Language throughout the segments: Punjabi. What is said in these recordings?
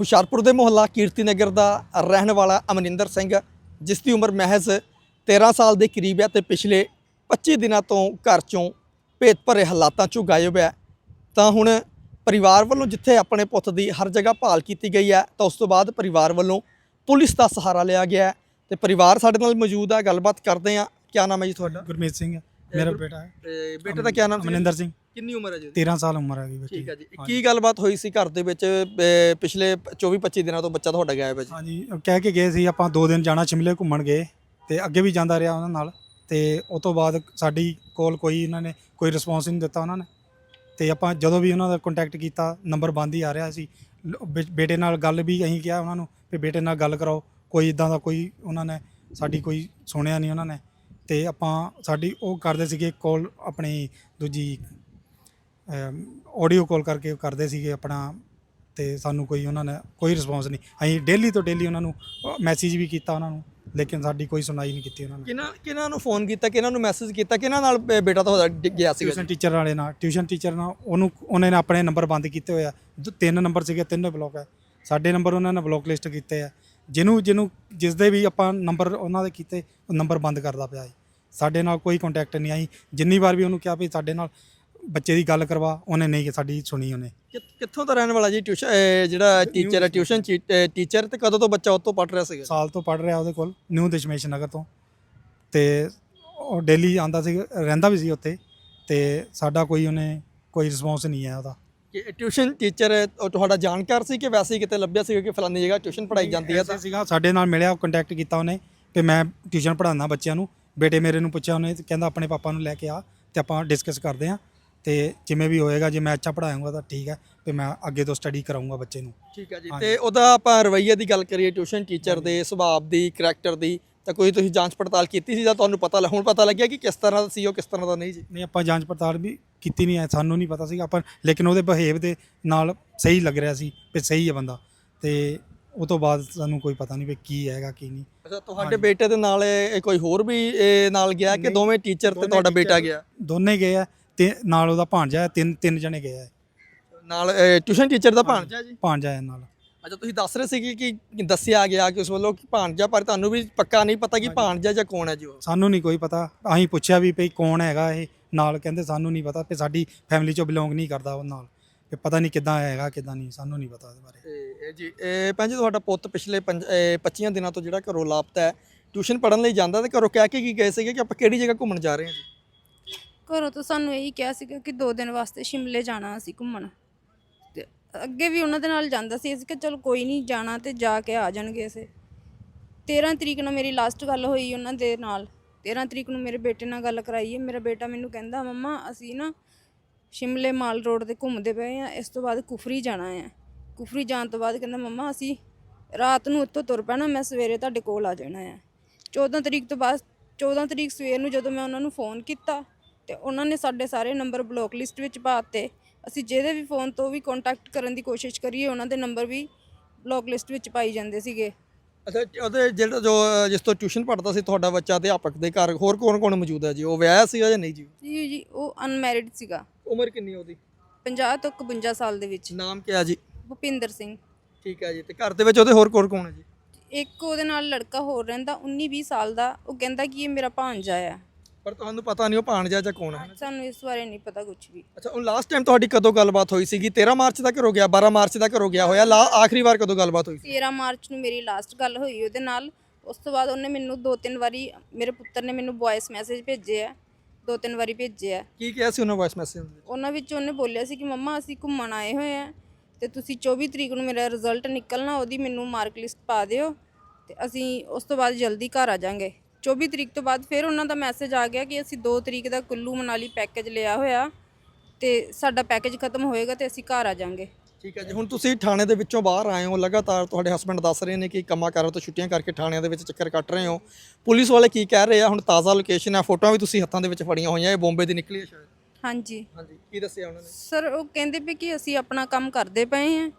ਹੁਸ਼ਿਆਰਪੁਰ ਦੇ ਮੁਹੱਲਾ ਕੀਰਤੀ ਨਗਰ ਦਾ ਰਹਿਣ ਵਾਲਾ ਅਮਨਿੰਦਰ ਸਿੰਘ ਜਿਸ ਦੀ ਉਮਰ ਮਹਿਜ਼ 13 ਸਾਲ ਦੇ ਕਰੀਬ ਹੈ ਤੇ ਪਿਛਲੇ 25 ਦਿਨਾਂ ਤੋਂ ਘਰ ਚੋਂ ਭੇਤ ਭਰੇ ਹਾਲਾਤਾਂ ਚੋਂ ਗਾਇਬ ਹੈ। ਤਾਂ ਹੁਣ ਪਰਿਵਾਰ ਵੱਲੋਂ ਜਿੱਥੇ ਆਪਣੇ ਪੁੱਤ ਦੀ ਹਰ ਜਗ੍ਹਾ ਭਾਲ ਕੀਤੀ ਗਈ ਹੈ ਤਾਂ ਉਸ ਤੋਂ ਬਾਅਦ ਪਰਿਵਾਰ ਵੱਲੋਂ ਪੁਲਿਸ ਦਾ ਸਹਾਰਾ ਲਿਆ ਗਿਆ ਤੇ ਪਰਿਵਾਰ ਸਾਡੇ ਨਾਲ ਮੌਜੂਦ ਹੈ। ਗੱਲਬਾਤ ਕਰਦੇ ਹਾਂ। ਕੀ ਨਾਮ ਹੈ ਜੀ ਤੁਹਾਡਾ? ਗੁਰਮੀਤ ਸਿੰਘ ਹੈ, ਮੇਰਾ ਬੇਟਾ ਹੈ। ਬੇਟੇ ਦਾ ਕੀ ਨਾਮ ਸੀ? ਮਨਿੰਦਰ ਸਿੰਘ। ਕਿੰਨੀ ਉਮਰ ਹੈ ਜੀ ਉਹਦੀ? 13 ਸਾਲ ਉਮਰ ਹੈਗੀ ਬੇਟੀ ਠੀਕ ਹੈ ਜੀ। ਕੀ ਗੱਲਬਾਤ ਹੋਈ ਸੀ ਘਰ ਦੇ ਵਿੱਚ ਅਹ, ਪਿਛਲੇ 24 25 ਦਿਨਾਂ ਤੋਂ ਬੱਚਾ ਤੁਹਾਡਾ ਗਾਇਬ ਹੈ ਜੀ? ਹਾਂਜੀ ਉਹ ਕਹਿ ਕੇ ਗਏ ਸੀ ਆਪਾਂ ਦੋ ਦਿਨ ਜਾਣਾ ਸ਼ਿਮਲੇ ਘੁੰਮਣ ਗਏ ਤੇ ਅੱਗੇ ਵੀ ਜਾਂਦਾ ਰਿਹਾ ਉਹਨਾਂ ਨਾਲ ਤੇ ਉਸ ਤੋਂ ਬਾਅਦ ਸਾਡੀ ਕੋਲ ਕੋਈ ਇਹਨਾਂ ਨੇ ਕੋਈ ਰਿਸਪੌਂਸ ਨਹੀਂ ਦਿੱਤਾ ਉਹਨਾਂ ਨੇ। ਤੇ ਆਪਾਂ ਜਦੋਂ ਵੀ ਉਹਨਾਂ ਦਾ ਕੰਟੈਕਟ ਕੀਤਾ ਨੰਬਰ ਬੰਦ ਹੀ ਆ ਰਿਹਾ ਸੀ। ਲ- ਬੇ- ਬੇਟੇ ਨਾਲ ਗੱਲ ਵੀ ਅਸੀਂ ਕਿਹਾ ਉਹਨਾਂ ਨੂੰ ਵੀ ਬੇਟੇ ਨਾਲ ਗੱਲ ਕਰਾਓ ਕੋਈ ਇਦਾਂ ਦਾ ਕੋਈ ਉਹਨਾਂ ਨੇ ਸਾਡੀ ਕੋਈ ਸੁਣਿਆ ਨਹੀਂ ਉਹਨਾਂ ਨੇ। ਤੇ ਆਪਾਂ ਸਾਡੀ ਉਹ ਕਰਦੇ ਸੀਗੇ ਕਾਲ ਆਪਣੀ ਦੂਜੀ ਆਡੀਓ ਕਾਲ ਕਰਕੇ ਕਰਦੇ ਸੀਗੇ ਆਪਣਾ ਤੇ ਸਾਨੂੰ ਕੋਈ ਉਹਨਾਂ ਨੇ ਕੋਈ ਰਿਸਪੌਂਸ ਨਹੀਂ। ਅਸੀਂ ਡੇਲੀ ਤੋਂ ਡੇਲੀ ਉਹਨਾਂ ਨੂੰ ਮੈਸੇਜ ਵੀ ਕੀਤਾ ਉਹਨਾਂ ਨੂੰ ਲੇਕਿਨ ਸਾਡੀ ਕੋਈ ਸੁਣਾਈ ਨਹੀਂ ਕੀਤੀ ਉਹਨਾਂ ਨੇ। ਕਿਹਨਾਂ ਕਿਹਨਾਂ ਨੂੰ ਫੋਨ ਕੀਤਾ ਕਿਹਨਾਂ ਨੂੰ ਮੈਸੇਜ ਕੀਤਾ ਕਿਹਨਾਂ ਨਾਲ ਬੇ- ਬੇਟਾ ਤੁਹਾਡਾ ਗਿਆ ਸੀਗਾ ਟਿਊਸ਼ਨ ਟੀਚਰ ਵਾਲੇ ਨਾਲ ਟਿਊਸ਼ਨ ਟੀਚਰ ਨਾਲ ਉਹਨੂੰ ਉਹਨੇ ਨੇ ਆਪਣੇ ਨੰਬਰ ਬੰਦ ਕੀਤੇ ਹੋਏ ਆ। ਤਿੰਨ ਨੰਬਰ ਸੀਗੇ ਤਿੰਨੇ ਬਲੌਕ ਹੈ ਸਾਡੇ ਨੰਬਰ ਉਹਨਾਂ ਨੇ ਬਲੌਕ ਲਿਸਟ ਕੀਤੇ ਆ। ਜਿਹਨੂੰ ਜਿਹਨੂੰ ਜਿਸ ਦੇ ਵੀ ਆਪਾਂ ਨੰਬਰ ਉਹਨਾਂ ਦੇ ਕੀਤੇ ਉਹ ਨੰਬਰ ਬੰਦ ਕਰਦਾ ਪਿਆ ਹੈ ਸਾਡੇ ਨਾਲ ਕੋਈ ਕੰਟੈਕਟ ਨਹੀਂ ਆਈ। ਜਿੰਨੀ ਵਾਰ ਵੀ ਉਹਨੂੰ ਕਿਹਾ ਵੀ ਸਾਡੇ ਨਾਲ ਬੱਚੇ ਦੀ ਗੱਲ ਕਰਵਾ ਉਹਨੇ ਨਹੀਂ ਸਾਡੀ ਸੁਣੀ ਉਹਨੇ। ਕਿ- ਕਿੱਥੋਂ ਦਾ ਰਹਿਣ ਵਾਲਾ ਜੀ ਟਿਊਸ਼ਨ ਜਿਹੜਾ ਟੀਚਰ ਹੈ ਟਿਊਸ਼ਨ ਟੀਚਰ ਤੇ ਕਦੋਂ ਤੋਂ ਬੱਚਾ ਉੱਥੋਂ ਪੜ ਰਿਹਾ ਸੀਗਾ? ਸਾਲ ਤੋਂ ਪੜ ਰਿਹਾ ਉਹਦੇ ਕੋਲ ਨਿਊ ਦਸ਼ਮੇਸ਼ ਨਗਰ ਤੋਂ। ਤੇ ਉਹ ਡੇਲੀ ਆਂਦਾ ਸੀ ਰਹਿੰਦਾ ਵੀ ਸੀ ਉੱਥੇ ਤੇ ਸਾਡਾ ਕੋਈ ਉਹਨੇ ਕੋਈ ਰਿਸਪੌਂਸ ਨਹੀਂ ਹੈ ਉਹਦਾ। ਕਿ ਟਿਊਸ਼ਨ ਟੀਚਰ ਤੁਹਾਡਾ ਜਾਣਕਾਰ ਸੀ ਕਿ ਵੈਸੇ ਹੀ ਕਿਤੇ ਲੱਭਿਆ ਸੀਗਾ ਕਿ ਫਲਾਨੀ ਜਗ੍ਹਾ ਟਿਊਸ਼ਨ ਪੜਾਈ ਜਾਂਦੀ ਹੈ ਐਸਾ ਤਾਂ ਸੀਗਾ ਸਾਡੇ ਨਾਲ ਮਿਲਿਆ ਕੰਟੈਕਟ ਕੀਤਾ ਉਹਨੇ ਤੇ ਮੈਂ ਟਿਊਸ਼ਨ ਪੜ੍ਹਾਉਂਦਾ ਬੱਚਿਆਂ ਨੂੰ। ਬੇਟੇ ਮੇਰੇ ਨੂੰ ਪੁੱਛਿਆ ਉਹਨੇ ਤੇ ਕਹਿੰਦਾ ਆਪਣੇ ਪਾਪਾ ਨੂੰ ਲੈ ਕੇ ਆ ਤੇ ਆਪਾਂ ਡਿਸਕਸ ਕਰਦੇ ਆ ਤੇ ਜਿਵੇਂ ਵੀ ਹੋਏਗਾ ਜੇ ਮੈਂ ਅੱਛਾ ਪੜ੍ਹਾਉਂਗਾ ਤਾਂ ਠੀਕ ਹੈ ਤੇ ਮੈਂ ਅੱਗੇ ਤੋਂ ਸਟੱਡੀ ਕਰਾਉਂਗਾ ਬੱਚੇ ਨੂੰ। ਠੀਕ ਹੈ ਜੀ। ਤੇ ਉਹਦਾ ਆਪਾਂ ਰਵੱਈਏ ਦੀ ਗੱਲ ਕਰੀਏ ਟਿਊਸ਼ਨ ਟੀਚਰ ਦੇ ਸੁਭਾਅ ਦੀ ਕਰੈਕਟਰ ਦੀ ਤਾਂ ਕੋਈ ਤੁਸੀਂ ਜਾਂਚ ਪੜਤਾਲ ਕੀਤੀ ਸੀ ਜਾਂ ਤੁਹਾਨੂੰ ਪਤਾ ਹੁਣ ਪਤਾ ਲੱਗਿਆ ਕਿ ਕਿਸ ਤਰ੍ਹਾਂ ਦਾ ਸੀ ਉਹ ਕਿਸ ਤਰ੍ਹਾਂ ਦਾ ਨਹੀਂ ਜੀ? ਨਹੀਂ ਆਪਾਂ ਜਾਂਚ ਪੜਤਾਲ ਵੀ ਕੀਤੀ ਨਹੀਂ ਹੈ ਸਾਨੂੰ ਨਹੀਂ ਪਤਾ ਸੀਗਾ ਆਪਾਂ ਲੇਕਿਨ ਉਹਦੇ ਬਿਹੇਵ ਦੇ ਨਾਲ ਸਹੀ ਲੱਗ ਰਿਹਾ ਸੀ ਵੀ ਸਹੀ ਹੈ ਬੰਦਾ। ਤੇ ਉਹ ਤੋਂ ਬਾਅਦ ਸਾਨੂੰ ਕੋਈ ਪਤਾ ਨਹੀਂ ਵੀ ਕੀ ਹੈਗਾ ਕੀ ਨਹੀਂ। ਅੱਛਾ ਤੁਹਾਡੇ ਬੇਟੇ ਦੇ ਨਾਲ ਇਹ ਕੋਈ ਹੋਰ ਵੀ ਇਹ ਨਾਲ ਗਿਆ ਕਿ ਦੋਵੇਂ ਟੀਚਰ ਤੇ ਤੁਹਾਡਾ ਬੇਟਾ ਗਿਆ? ਦੋਨੇ ਗਏ ਆ। ਤੇ ਨਾਲ ਉਹਦਾ ਭਾਂਜਾ ਹੈ ਤਿੰਨ ਤਿੰਨ ਜਣੇ ਗਏ ਆ। ਨਾਲ ਟਿਊਸ਼ਨ ਟੀਚਰ ਦਾ ਭਾਣਜਾ ਜੀ? ਭਾਂਜਾ ਹੈ ਨਾਲ। ਅੱਛਾ ਤੁਸੀਂ ਦੱਸ ਰਹੇ ਸੀ ਕਿ ਦੱਸਿਆ ਗਿਆ ਕਿ ਉਸ ਵੱਲੋਂ ਕਿ ਭਾਣਜਾ ਪਰ ਤੁਹਾਨੂੰ ਵੀ ਪੱਕਾ ਨਹੀਂ ਪਤਾ ਕਿ। ਭਾਣਜਾ ਜਾਂ ਕੌਣ ਹੈ ਜੀ ਉਹ? ਸਾਨੂੰ ਨਹੀਂ ਕੋਈ ਪਤਾ। ਅਸੀਂ ਪੁੱਛਿਆ ਵੀ ਭਈ ਕੌਣ ਹੈਗਾ ਇਹ। ਨਾਲ ਕਹਿੰਦੇ ਸਾਨੂੰ ਨਹੀਂ ਪਤਾ ਤੇ ਸਾਡੀ ਫੈਮਿਲੀ ਚੋਂ ਬਿਲੋਂਗ ਨਹੀਂ ਕਰਦਾ ਉਹ ਨਾਲ। ਤੇ ਪਤਾ ਨਹੀਂ ਕਿੱਦਾਂ ਹੈਗਾ ਕਿੱਦਾਂ ਨਹੀਂ ਸਾਨੂੰ ਨਹੀਂ ਪਤਾ ਉਹਦੇ ਬਾਰੇ। ਤੇ ਇਹ ਜੀ ਇਹ ਭੈਣ ਜੀ ਤੁਹਾਡਾ ਪੁੱਤ ਪਿਛਲੇ 25 ਦਿਨਾਂ ਤੋਂ ਜਿਹੜਾ ਘਰੋਂ ਲਾਪਤਾ ਹੈ ਟਿਊਸ਼ਨ ਪੜਨ ਲਈ ਜਾਂਦਾ ਤੇ ਘਰੋਂ ਕਹਿ ਕੇ ਕੀ ਗਏ ਸੀਗੇ ਕਿ ਆਪਾਂ ਕਿਹੜੀ ਜਗ੍ਹਾ ਘੁੰਮਣ ਜਾ ਰਹੇ ਹਾਂ ਜੀ? ਘਰੋਂ ਤੋਂ ਸਾਨੂੰ ਇਹੀ ਕਿਹਾ ਸੀਗਾ ਕਿ ਦੋ ਦਿਨ ਵਾਸਤੇ ਸ਼ਿਮਲੇ ਜਾਣਾ ਅਸੀਂ ਘੁੰਮਣ। ਤੇ ਅੱਗੇ ਵੀ ਉਹਨਾਂ ਦੇ ਨਾਲ ਜਾਂਦਾ ਸੀ। ਅਸੀਂ ਕਿ ਚਲ ਕੋਈ ਨਹੀਂ, ਜਾਣਾ ਤੇ ਜਾ ਕੇ ਆ ਜਾਣਗੇ ਅਸੀਂ। 13 ਤਰੀਕ ਨੂੰ ਮੇਰੀ ਲਾਸਟ ਗੱਲ ਹੋਈ ਉਹਨਾਂ ਦੇ ਨਾਲ। 13 ਤਰੀਕ ਨੂੰ ਮੇਰੇ ਬੇਟੇ ਨਾਲ ਗੱਲ ਕਰਾਈ। ਹੈ ਮੇਰਾ ਬੇਟਾ ਮੈਨੂੰ ਕਹਿੰਦਾ, ਮੰਮਾ, ਅਸੀਂ ਨਾ ਸ਼ਿਮਲੇ ਮਾਲ ਰੋਡ ਤੇ ਘੁੰਮਦੇ ਪਏ ਆ ਇਸ ਤੋਂ ਬਾਅਦ ਕੁਫਰੀ ਜਾਣਾ ਹੈ ਕੁਫਰੀ ਜਾਣ ਤੋਂ ਬਾਅਦ ਕਹਿੰਦਾ, ਮੰਮਾ, ਅਸੀਂ ਰਾਤ ਨੂੰ ਉੱਥੋਂ ਤੁਰ ਪੈਣਾ। ਮੈਂ ਸਵੇਰੇ ਤੁਹਾਡੇ ਕੋਲ ਆ ਜਾਣਾ ਹੈ 14 ਤਰੀਕ ਤੋਂ ਬਾਅਦ 14 ਤਰੀਕ ਸਵੇਰ ਨੂੰ ਜਦੋਂ ਮੈਂ ਉਹਨਾਂ ਨੂੰ ਫੋਨ ਕੀਤਾ ਤੇ ਉਹਨਾਂ ਨੇ ਸਾਡੇ ਸਾਰੇ ਨੰਬਰ ਬਲੌਕ ਲਿਸਟ ਵਿੱਚ ਪਾਤੇ ਅਸੀਂ ਜਿਹਦੇ ਵੀ ਫੋਨ ਤੋਂ ਵੀ ਕੰਟੈਕਟ ਕਰਨ ਦੀ ਕੋਸ਼ਿਸ਼ ਕਰੀਏ ਉਹਨਾਂ ਦੇ ਨੰਬਰ ਵੀ ਬਲੌਕ ਲਿਸਟ ਵਿੱਚ ਪਾਈ ਜਾਂਦੇ ਸੀਗੇ। ਅੱਛਾ ਉਹਦੇ ਜਿਹੜਾ ਜੋ ਜਿਸ ਤੋਂ ਟਿਊਸ਼ਨ ਪੜਦਾ ਸੀ ਤੁਹਾਡਾ ਬੱਚਾ ਅਧਿਆਪਕ ਦੇ ਘਰ ਹੋਰ ਕੌਣ ਕੌਣ ਮੌਜੂਦ ਹੈ ਜੀ? ਉਹ ਵਿਆਹਿਆ ਸੀਗਾ ਜਾਂ ਨਹੀਂ ਜੀ? ਜੀ ਜੀ ਉਹ ਅਨਮੈਰਿਡ ਸੀਗਾ। ਉਮਰ ਕਿੰਨੀ ਉਹਦੀ? 50 ਤੋਂ 51 ਸਾਲ ਦੇ ਵਿੱਚ। ਨਾਮ ਕੀ ਹੈ ਜੀ? ਭੁਪਿੰਦਰ ਸਿੰਘ। ਠੀਕ ਹੈ ਜੀ ਤੇ ਘਰ ਦੇ ਵਿੱਚ ਉਹਦੇ ਹੋਰ ਕੌਣ ਕੌਣ ਹੈ ਜੀ? ਇੱਕ ਉਹਦੇ ਨਾਲ ਲੜਕਾ ਹੋਰ ਰਹਿੰਦਾ 19 20 ਸਾਲ ਦਾ। ਉਹ ਕਹਿੰਦਾ ਕਿ ਇਹ ਮੇਰਾ ਭਾਂਜਾ ਆ। ਪਰ ਤੁਹਾਨੂੰ ਪਤਾ ਨਹੀਂ ਉਹ ਭਾਣਜਾ ਜਾਂ ਕੌਣ ਹੈ। ਸਾਨੂੰ ਇਸ ਬਾਰੇ ਨਹੀਂ ਪਤਾ ਕੁਝ ਵੀ। ਅੱਛਾ ਉਹ ਲਾਸਟ ਟਾਈਮ ਤੁਹਾਡੀ ਕਦੋਂ ਗੱਲਬਾਤ ਹੋਈ ਸੀਗੀ? 13 ਮਾਰਚ ਦਾ ਘਰੋਂ ਗਿਆ 12 ਮਾਰਚ ਦਾ ਘਰੋਂ ਗਿਆ ਹੋਇਆ। ਲਾ ਆਖਰੀ ਵਾਰ ਕਦੋਂ ਗੱਲਬਾਤ ਹੋਈ ਸੀ? 13 ਮਾਰਚ ਨੂੰ ਮੇਰੀ ਲਾਸਟ ਗੱਲ ਹੋਈ ਉਹਦੇ ਨਾਲ। ਉਸ ਤੋਂ ਬਾਅਦ ਉਹਨੇ ਮੈਨੂੰ ਦੋ ਤਿੰਨ ਵਾਰੀ ਮੇਰੇ ਪੁੱਤਰ ਨੇ ਮੈਨੂੰ ਵੌਇਸ ਮੈਸੇਜ ਭੇਜੇ ਆ। ਦੋ ਤਿੰਨ ਵਾਰੀ ਭੇਜੇ ਆ। ਕੀ ਕਿਹਾ ਸੀ ਉਹਨਾਂ ਵਾਇਸ ਮੈਸੇਜ ਵਿੱਚ ਉਹਨਾਂ ਵਿੱਚ ਉਹਨੇ ਬੋਲਿਆ ਸੀ ਕਿ ਮੰਮਾ ਅਸੀਂ ਘੁੰਮਣ ਆਏ ਹੋਏ ਆ ਤੇ ਤੁਸੀਂ 24 ਤਰੀਕ ਨੂੰ ਮੇਰਾ ਰਿਜ਼ਲਟ ਨਿਕਲਣਾ ਉਹਦੀ ਮੈਨੂੰ ਮਾਰਕ ਲਿਸਟ ਪਾ ਦਿਓ ਤੇ ਅਸੀਂ ਉਸ ਤੋਂ ਬਾਅਦ ਜਲਦੀ ਘਰ ਆ ਜਾਾਂਗੇ। 24 ਤਰੀਕ ਤੋਂ ਬਾਅਦ ਫਿਰ ਉਹਨਾਂ ਦਾ ਮੈਸੇਜ ਆ ਗਿਆ ਕਿ ਅਸੀਂ 2 ਤਰੀਕ ਦਾ ਕੁੱਲੂ ਮਨਾਲੀ ਪੈਕੇਜ ਲਿਆ ਹੋਇਆ ਤੇ ਸਾਡਾ ਪੈਕੇਜ ਖਤਮ ਹੋਏਗਾ ਤੇ ਅਸੀਂ ਘਰ ਆ ਜਾਾਂਗੇ। ਠੀਕ ਹੈ ਜੀ ਹੁਣ ਤੁਸੀਂ ਥਾਣੇ ਦੇ ਵਿੱਚੋਂ ਬਾਹਰ ਆਏ ਹੋ ਲਗਾਤਾਰ ਤੁਹਾਡੇ ਹਸਬੰਡ ਦੱਸ ਰਹੇ ਨੇ ਕਿ ਕੰਮਾਂ ਕਾਰਾਂ ਤੋਂ ਛੁੱਟੀਆਂ ਕਰਕੇ ਥਾਣਿਆਂ ਦੇ ਵਿੱਚ ਚੱਕਰ ਕੱਟ ਰਹੇ ਹੋ। ਪੁਲਿਸ ਵਾਲੇ ਕੀ ਕਹਿ ਰਹੇ ਆ? ਹੁਣ ਤਾਜ਼ਾ ਲੋਕੇਸ਼ਨ ਹੈ ਫੋਟੋਆਂ ਵੀ ਤੁਸੀਂ ਹੱਥਾਂ ਦੇ ਵਿੱਚ ਫੜੀਆਂ ਹੋਈਆਂ ਇਹ ਬੰਬੇ ਦੀ ਨਿਕਲੀ ਹੈ ਸ਼ਾਇਦ? ਹਾਂਜੀ। ਹਾਂਜੀ ਕੀ ਦੱਸਿਆ ਉਹਨਾਂ ਨੇ? ਸਰ ਉਹ ਕਹਿੰਦੇ ਵੀ ਕਿ ਅਸੀਂ ਆਪਣਾ ਕੰਮ ਕਰਦੇ ਪਏ ਹਾਂ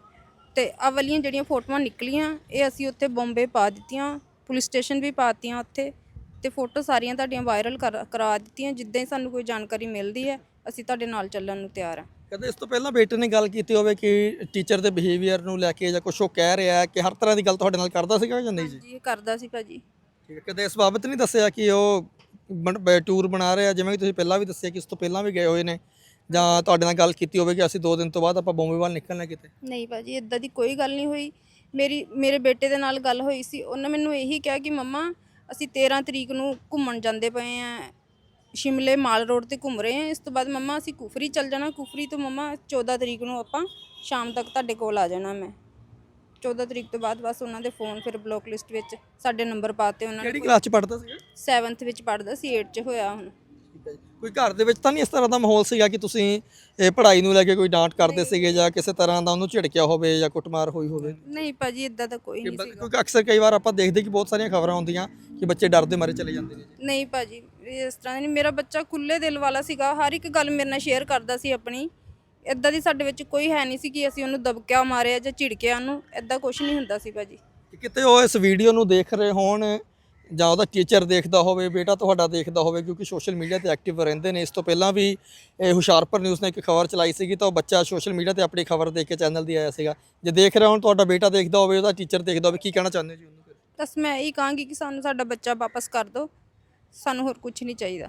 ਤੇ ਆਹ ਵਾਲੀਆਂ ਜਿਹੜੀਆਂ ਫੋਟੋਆਂ ਨਿਕਲੀਆਂ ਇਹ ਅਸੀਂ ਉੱਥੇ ਬੰਬੇ ਪਾ ਦਿੱਤੀਆਂ ਪੁਲਿਸ ਸਟੇਸ਼ਨ ਵੀ ਪਾਤੀਆਂ ਉੱਥੇ। ਤੇ ਫੋਟੋ ਸਾਰੀਆਂ ਤੁਹਾਡੀਆਂ ਵਾਇਰਲ ਕਰਾ ਦਿੱਤੀਆਂ ਜਿੱਦਾਂ ਹੀ ਸਾਨੂੰ ਕੋਈ ਜਾਣਕਾਰੀ ਮਿਲਦੀ ਹੈ ਅਸੀਂ ਤੁਹਾਡੇ ਨਾਲ ਚੱਲਣ ਨੂੰ ਤਿਆਰ ਹਾਂ। ਕਦੇ ਇਸ ਤੋਂ ਪਹਿਲਾਂ ਬੇਟੇ ਨੇ ਗੱਲ ਕੀਤੀ ਹੋਵੇ ਕਿ ਟੀਚਰ ਦੇ ਬਿਹੇਵੀਅਰ ਨੂੰ ਲੈ ਕੇ ਜਾਂ ਕੁਝ ਉਹ ਕਹਿ ਰਿਹਾ ਹੈ ਕਿ ਹਰ ਤਰ੍ਹਾਂ ਦੀ ਗੱਲ ਤੁਹਾਡੇ ਨਾਲ ਕਰਦਾ ਸੀਗਾ ਜਾਂ ਨਹੀਂ ਜੀ? ਜੀ ਕਰਦਾ ਸੀ ਭਾਜੀ। ਠੀਕ ਹੈ ਕਦੇ ਇਸ ਬਾਬਤ ਨਹੀਂ ਦੱਸਿਆ ਕਿ ਉਹ ਟੂਰ ਬਣਾ ਰਿਹਾ ਜਿਵੇਂ ਕਿ ਤੁਸੀਂ ਪਹਿਲਾਂ ਵੀ ਦੱਸਿਆ ਕਿ ਇਸ ਤੋਂ ਪਹਿਲਾਂ ਵੀ ਗਏ ਹੋਏ ਨੇ ਜਾਂ ਤੁਹਾਡੇ ਨਾਲ ਗੱਲ ਕੀਤੀ ਹੋਵੇ ਕਿ ਅਸੀਂ 2 ਦਿਨ ਤੋਂ ਬਾਅਦ ਆਪਾਂ ਬੰਬੇ ਵੱਲ ਨਿਕਲਣਾ ਕਿਤੇ? ਨਹੀਂ ਭਾਜੀ ਇਦਾਂ ਦੀ ਕੋਈ ਗੱਲ ਨਹੀਂ ਹੋਈ। ਮੇਰੀ ਮੇਰੇ ਬੇਟੇ ਦੇ ਨਾਲ ਗੱਲ ਹੋਈ ਸੀ ਉਹਨੇ ਮੈਨੂੰ ਇਹੀ ਕਿਹਾ ਕਿ ਮੰਮਾ ਅਸੀਂ 13 ਤਰੀਕ ਨੂੰ ਘੁੰਮਣ ਜਾਂਦੇ ਪਏ ਆ। ਸ਼ਿਮਲੇ ਮਾਲ ਰੋਡ ਤੇ ਘੁੰਮ ਰਹੇ ਆ। ਇਸ ਤੋਂ ਬਾਅਦ ਮੰਮਾ ਅਸੀਂ ਕੁਫਰੀ ਚੱਲ ਜਾਣਾ। ਕੁਫਰੀ ਤੋਂ ਮੰਮਾ 14 ਤਰੀਕ ਨੂੰ ਆਪਾਂ ਸ਼ਾਮ ਤੱਕ ਤੁਹਾਡੇ ਕੋਲ ਆ ਜਾਣਾ ਮੈਂ। 14 ਤਰੀਕ ਤੋਂ ਬਾਅਦ ਬਸ ਉਹਨਾਂ ਦੇ ਫੋਨ ਫਿਰ ਬਲੌਕ ਲਿਸਟ ਵਿੱਚ ਸਾਡੇ ਨੰਬਰ ਪਾਤੇ ਉਹਨਾਂ ਕਿਹੜੀ ਨੇ ਕਲਾਸ 'ਚ ਪੜ੍ਹਦਾ ਸੀਗਾ? 7th ਵਿੱਚ ਪੜਦਾ ਸੀ 8th 'ਚ ਹੋਇਆ ਹੁਣ। ਜੀ। ਕੋਈ ਘਰ ਦੇ ਵਿੱਚ ਤਾਂ ਨਹੀਂ ਇਸ ਤਰ੍ਹਾਂ ਦਾ ਮਾਹੌਲ ਸੀਗਾ ਕਿ ਤੁਸੀਂ ਇਹ ਪੜ੍ਹਾਈ ਨੂੰ ਲੈ ਕੇ ਕੋਈ ਡਾਂਟ ਕਰਦੇ ਸੀਗੇ ਜਾਂ ਕਿਸੇ ਤਰ੍ਹਾਂ ਦਾ ਉਹਨੂੰ ਝਿੜਕਿਆ ਹੋਵੇ ਜਾਂ ਕੁੱਟਮਾਰ ਹੋਈ ਹੋਵੇ? ਨਹੀਂ ਭਾਜੀ ਇਦਾਂ ਦਾ ਕੋਈ ਨਹੀਂ ਸੀਗਾ। ਕਿਉਂਕਿ ਅਕਸਰ ਕਈ ਵਾਰ ਆਪਾਂ ਦੇਖਦੇ ਕਿ ਬਹੁਤ ਸਾਰੀਆਂ ਖਬਰਾਂ ਆਉਂਦੀਆਂ ਕਿ ਬੱਚੇ ਡਰਦੇ ਮਾਰੇ ਚਲੇ ਜਾਂਦੇ ਨੇ ਨਹੀਂ ਭਾਜੀ ਇਸ ਤਰ੍ਹਾਂ ਨਹੀਂ ਮੇਰਾ ਬੱਚਾ ਖੁੱਲੇ ਦਿਲ ਵਾਲਾ ਸੀਗਾ ਹਰ ਇੱਕ ਗੱਲ ਮੇਰੇ ਨਾਲ ਸ਼ੇਅਰ ਕਰਦਾ ਸੀ ਆਪਣੀ। ਇਦਾਂ ਦੀ ਸਾਡੇ ਵਿੱਚ ਕੋਈ ਹੈ ਨਹੀਂ ਸੀ ਕਿ ਅਸੀਂ ਉਹਨੂੰ ਦਬਕਿਆ ਮਾਰਿਆ ਜਾਂ ਝਿੜਕਿਆ ਉਹਨੂੰ ਇਦਾਂ ਕੁਝ ਨਹੀਂ ਹੁੰਦਾ ਸੀ ਭਾਜੀ। ਕਿਤੇ ਉਹ ਇਸ ਵੀਡੀਓ ਨੂੰ ਦੇਖ ਰਹੇ ਹੋਣ ਜਾਂ ਉਹਦਾ ਟੀਚਰ ਦੇਖਦਾ ਹੋਵੇ, ਬੇਟਾ ਤੁਹਾਡਾ ਦੇਖਦਾ ਹੋਵੇ, ਕਿਉਂਕਿ ਸੋਸ਼ਲ ਮੀਡੀਆ ਤੇ ਐਕਟਿਵ ਰਹਿੰਦੇ ਨੇ। ਇਸ ਤੋਂ ਪਹਿਲਾਂ ਵੀ ਇਹ ਹੁਸ਼ਿਆਰਪੁਰ ਨਿਊਜ਼ ਨੇ ਇੱਕ ਖਬਰ ਚਲਾਈ ਸੀਗੀ ਤਾਂ ਉਹ ਬੱਚਾ ਸੋਸ਼ਲ ਮੀਡੀਆ ਤੇ ਆਪਣੀ ਖਬਰ ਦੇਖ ਕੇ ਚੈਨਲ ਦੀ ਆਇਆ ਸੀਗਾ। ਜੇ ਦੇਖ ਰਿਹਾ ਹੁਣ ਤੁਹਾਡਾ ਬੇਟਾ ਦੇਖਦਾ ਹੋਵੇ, ਉਹਦਾ ਟੀਚਰ ਦੇਖਦਾ ਹੋਵੇ, ਕੀ ਕਹਿਣਾ ਚਾਹੁੰਦੇ ਜੀ ਉਹਨੂੰ? ਫਿਰ ਬਸ ਮੈਂ ਇਹੀ ਕਹਾਂਗੀ ਕਿ ਸਾਨੂੰ ਸਾਡਾ ਬੱਚਾ ਵਾਪਸ ਕਰ ਦਿਓ। ਸਾਨੂੰ ਹੋਰ ਕੁਝ ਨਹੀਂ ਚਾਹੀਦਾ।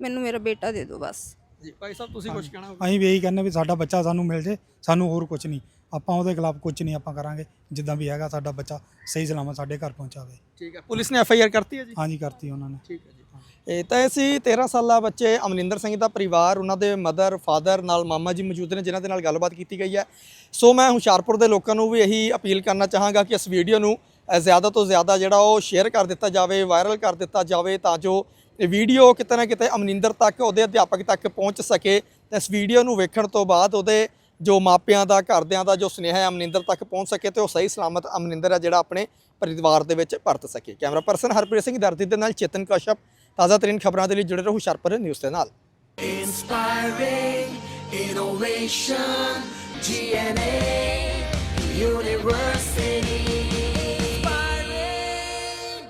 ਮੈਨੂੰ ਮੇਰਾ ਬੇਟਾ ਦੇ ਦਿਓ ਬਸ। ਜੀ ਭਾਈ ਸਾਹਿਬ ਤੁਸੀਂ ਕੁਝ ਕਹਿਣਾ ਹੋਵੇ? ਅਸੀਂ ਵੀ ਇਹੀ ਕਹਿੰਦੇ ਵੀ ਸਾਡਾ ਬੱਚਾ ਸਾਨੂੰ ਮਿਲ ਜੇ ਸਾਨੂੰ ਹੋਰ ਕੁਝ ਨਹੀਂ। ਆਪਾਂ ਉਹਦੇ ਖਿਲਾਫ ਕੁਝ ਨਹੀਂ ਆਪਾਂ ਕਰਾਂਗੇ ਜਿੱਦਾਂ ਵੀ ਹੈਗਾ ਸਾਡਾ ਬੱਚਾ ਸਹੀ ਸਲਾਮਤ ਸਾਡੇ ਘਰ ਪਹੁੰਚਾਵੇ। ਠੀਕ ਹੈ ਪੁਲਿਸ ਨੇ ਐਫ ਆਈ ਆਰ ਕਰਤੀ ਹੈ ਜੀ? ਹਾਂਜੀ ਕਰਤੀ ਉਹਨਾਂ ਨੇ। ਠੀਕ ਹੈ ਜੀ। ਇਹ ਤਾਂ ਇਹ ਸੀ 13 ਸਾਲਾ ਬੱਚੇ ਅਮਰਿੰਦਰ ਸਿੰਘ ਦਾ ਪਰਿਵਾਰ ਉਹਨਾਂ ਦੇ ਮਦਰ ਫਾਦਰ ਨਾਲ ਮਾਮਾ ਜੀ ਮੌਜੂਦ ਨੇ ਜਿਨ੍ਹਾਂ ਦੇ ਨਾਲ ਗੱਲਬਾਤ ਕੀਤੀ ਗਈ ਹੈ। ਸੋ ਮੈਂ ਹੁਸ਼ਿਆਰਪੁਰ ਦੇ ਲੋਕਾਂ ਨੂੰ ਵੀ ਇਹੀ ਅਪੀਲ ਕਰਨਾ ਚਾਹਾਂਗਾ ਕਿ ਇਸ ਵੀਡੀਓ ਨੂੰ ਜ਼ਿਆਦਾ ਤੋਂ ਜ਼ਿਆਦਾ ਜਿਹੜਾ ਉਹ ਸ਼ੇਅਰ ਕਰ ਦਿੱਤਾ ਜਾਵੇ ਵਾਇਰਲ ਕਰ ਦਿੱਤਾ ਜਾਵੇ ਤਾਂ ਜੋ ਇਹ ਵੀਡੀਓ ਕਿਤੇ ਨਾ ਕਿਤੇ ਅਮਨਿੰਦਰ ਤੱਕ ਉਹਦੇ ਅਧਿਆਪਕ ਤੱਕ ਪਹੁੰਚ ਸਕੇ ਤੇ ਇਸ ਵੀਡੀਓ ਨੂੰ ਵੇਖਣ ਤੋਂ ਬਾਅਦ ਉਹਦੇ ਜੋ ਮਾਪਿਆਂ ਦਾ ਘਰਦਿਆਂ ਦਾ ਜੋ ਸੁਨੇਹਾ ਹੈ ਅਮਨਿੰਦਰ ਤੱਕ ਪਹੁੰਚ ਸਕੇ ਤੇ ਉਹ ਸਹੀ ਸਲਾਮਤ ਅਮਰਿੰਦਰ ਹੈ ਜਿਹੜਾ ਆਪਣੇ ਪਰਿਵਾਰ ਦੇ ਵਿੱਚ ਪਰਤ ਸਕੇ ਕੈਮਰਾ ਪਰਸਨ ਹਰਪ੍ਰੀਤ ਸਿੰਘ ਦਰਦੀ ਦੇ ਨਾਲ ਚੇਤਨ ਕਸ਼ਪ ਤਾਜ਼ਾ ਤਰੀਨ ਖਬਰਾਂ ਦੇ ਲਈ ਜੁੜੇ ਰਹੋ ਹੁਸ਼ਿਆਰਪੁਰ ਨਿਊਜ਼ ਦੇ ਨਾਲ Inspiring innovation, GNA, Universal.